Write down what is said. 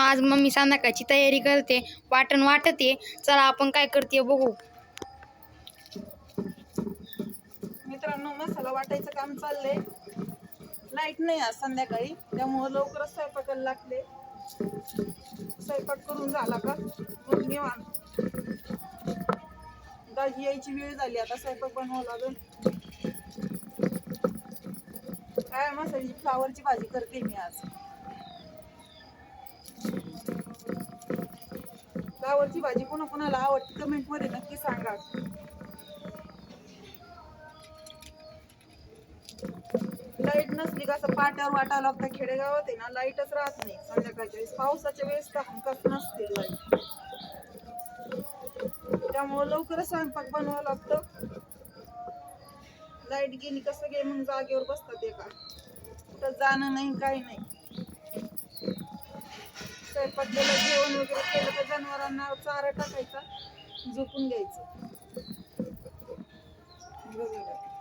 आज मम्मी संध्याकाळची तयारी करते वाटण वाटते. चला आपण काय करते बघू. मित्रांनो मसाला वाटायचं काम चाललंय. लाइट नाही आज संध्याकाळी त्यामुळं लवकरच स्वयंपाकाला लागले. स्वयंपाक करून झाला का? मग निवांत. दाजी यायची वेळ झाली आता स्वयंपाक बनवावं लागेल. काय मसाल्याची फ्लावरची भाजी करते मी आज. फ्लावरची भाजी कोणा कोणाला आवडते कमेंटमध्ये नक्की सांगा. लाइट नसली का असं पाट्यावर वाटावं लागतं खेडेगावात आहे ना लाईटच राहत नाही. संध्याकाळच्या वेळेस पावसाच्या वेळेस तर हमखास नसते लाइट त्यामुळे लवकरच स्वयंपाक बनवावं लागतं. लाइट गेली कसं गे मग जागेवर बसतात एका. कुठं जाणं नाही काही नाही. स्वयंपाक केलं जेवण वगैरे केलं तर जनावरांना चारा टाकायचा झोपून घ्यायचं. बरोबर